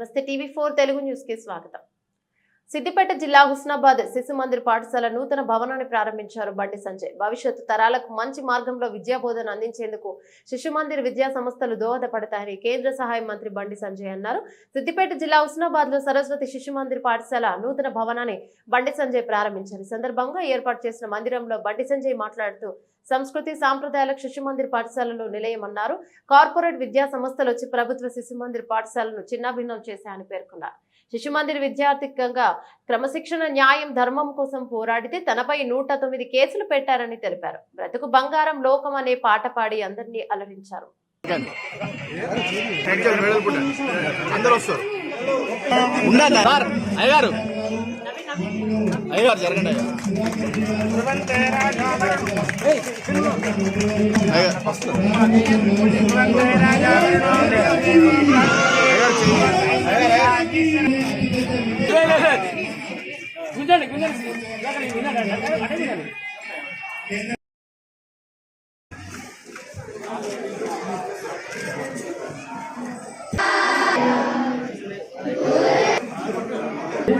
నమస్తే TV four Telugu న్యూస్కి స్వాగతం. సిద్దిపేట జిల్లా హుస్నాబాద్ శిశు మందిర్ పాఠశాల నూతన భవనాన్ని ప్రారంభించారు బండి సంజయ్. భవిష్యత్తు తరాలకు మంచి మార్గంలో విద్యా బోధన అందించేందుకు శిశు మందిర్ విద్యా సంస్థలు దోహదపడతాయని కేంద్ర సహాయ మంత్రి బండి సంజయ్ అన్నారు. సిద్దిపేట జిల్లా హుస్నాబాద్లో సరస్వతి శిశు మందిర్ పాఠశాల నూతన భవనాన్ని బండి సంజయ్ ప్రారంభించారు. ఈ సందర్భంగా ఏర్పాటు చేసిన మందిరంలో బండి సంజయ్ మాట్లాడుతూ సంస్కృతి సాంప్రదాయాలకు శిశు మందిర్ పాఠశాలలో నిలయమన్నారు. కార్పొరేట్ విద్యా సంస్థలు వచ్చి ప్రభుత్వ శిశు మందిర్ పాఠశాలను చిన్నాభిన్నం చేశాయని పేర్కొన్నారు. శిశు మందిర్ విద్యార్థికంగా క్రమశిక్షణ న్యాయం ధర్మం కోసం పోరాడితే తనపై నూట తొమ్మిది కేసులు పెట్టారని తెలిపారు. బ్రతుకు బంగారం లోకం అనే పాట పాడి అందరినీ అలరించారు. అందరూ వస్తారు జరగండి అయ్యగారు చిన్న-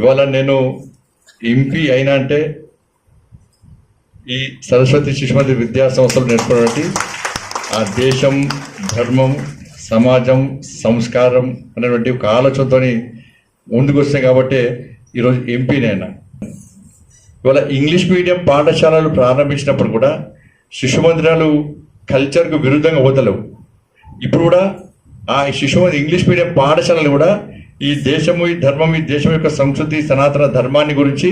ఇవాళ నేను ఎంపీ అయినా అంటే ఈ సరస్వతి శిశుమతి విద్యా సంస్థలు నేర్పడానికి ఆ దేశం ధర్మం సమాజం సంస్కారం అనేటువంటి ఒక ఆలోచనతోని ముందుకు వస్తాయి కాబట్టి ఈరోజు ఎంపీ నేను. ఇవాళ ఇంగ్లీష్ మీడియం పాఠశాలలు ప్రారంభించినప్పుడు కూడా శిశు మందిరాలు కల్చర్కు విరుద్ధంగా వదలవు ఇప్పుడు కూడా ఆ శిశుమంది ఇంగ్లీష్ మీడియం పాఠశాలలు కూడా ఈ దేశము ఈ ధర్మం ఈ దేశం యొక్క సంస్కృతి సనాతన ధర్మాన్ని గురించి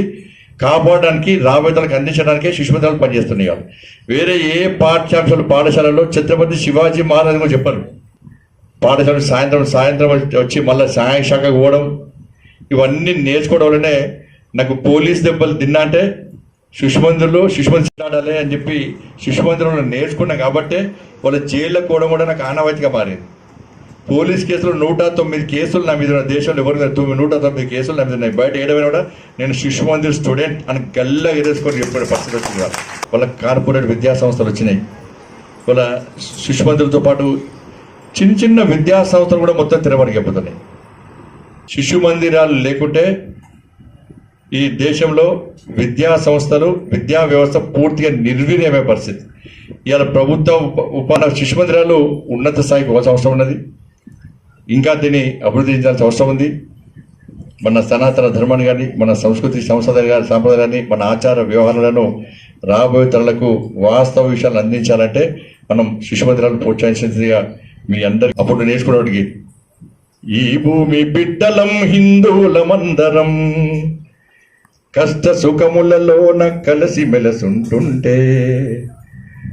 కాపాడడానికి రాబోయేతలకు అందించడానికే శిశు పనిచేస్తున్నాయి వాళ్ళు. వేరే ఏ పాఠ్యాంశాలు పాఠశాలలో ఛత్రపతి శివాజీ మహారాజ్ కూడా చెప్పారు పాఠశాల సాయంత్రం సాయంత్రం వచ్చి మళ్ళీ సాయం శాఖకు పోవడం ఇవన్నీ నేర్చుకోవడం వల్లనే నాకు పోలీస్ దెబ్బలు తిన్నా అంటే శిశుమందిర్లో శిశుమంది ఆడాలి అని చెప్పి శిశుమందిరంలో నేర్చుకున్నాను కాబట్టే వాళ్ళ జైల్లో కూడా కూడా నాకు ఆనవాయితీగా మారింది పోలీస్ కేసులు నూట తొమ్మిది కేసులు నా మీద దేశంలో ఎవరు తొమ్మిది నూట తొమ్మిది కేసులు నా మీద ఉన్నాయి. బయట ఏడవైనా కూడా నేను శిశు మందిర్ స్టూడెంట్ అని గల్లా ఎదుర్కొని చెప్పాడు పరిస్థితి వచ్చింది వాళ్ళ. కార్పొరేట్ విద్యా సంస్థలు వచ్చినాయి. వాళ్ళ శిశు మందిర్తో పాటు చిన్న చిన్న విద్యా సంస్థలు కూడా మొత్తం తిరమరిగిపోతున్నాయి శిశు మందిరాలు లేకుంటే ఈ దేశంలో విద్యా సంస్థలు విద్యా వ్యవస్థ పూర్తిగా నిర్వీర్యమే పరిస్థితి. ఇవాళ ప్రభుత్వ ఉప ఉప శిశు మందిరాలు ఉన్నత స్థాయికి పోవాల్సిన అవసరం ఉన్నది. ఇంకా దీన్ని అభివృద్ధి చేయాల్సిన అవసరం ఉంది. మన సనాతన ధర్మాన్ని కానీ మన సంస్కృతి సంస్కృతి కానీ సాంప్రదాయాన్ని మన ఆచార వ్యవహారాలను రాబోయే తరలకు వాస్తవ విషయాలు అందించాలంటే మనం శిశు మందిరాలను ప్రోత్సహించినదిగా మీ అందరి అప్పుడు నేర్చుకునేవాడికి. ఈ భూమి బిడ్డలం హిందువులమందరం కష్ట సుఖములలోన కలిసి మెలసుంటుంటే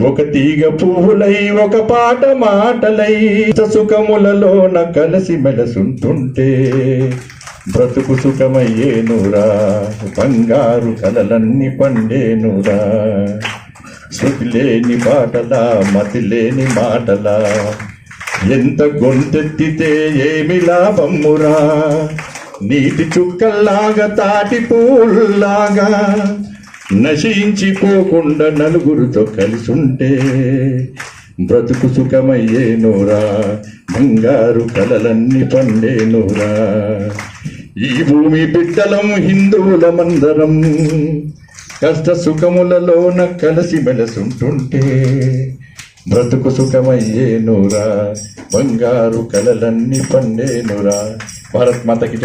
ఒక తీగ పువ్వులై ఒక పాట మాటలై సుఖములలోన కలిసి మెలసుంటుంటే బ్రతుకు సుఖమయ్యేనురా బంగారు కలలన్నీ పండేనురా. శృతి లేని పాటలా మతి లేని మాటలా ఎంత గొంతెత్తితే ఏమి లాభమ్మురా నీటి చుక్కల్లాగా తాటి పూల్లాగా నశించిపోకుండా నలుగురితో కలిసుంటే బ్రతుకు సుఖమయ్యేనురా బంగారు కలలన్నీ పండేనురా. ఈ భూమి బిడ్డలం హిందువులమందరం కష్ట సుఖములలోన కలిసి మెలసుంటుంటే బ్రతుకు సుఖమయ్యేనురా బంగారు కలలన్నీ పండేనురా. భారత్ మాతకి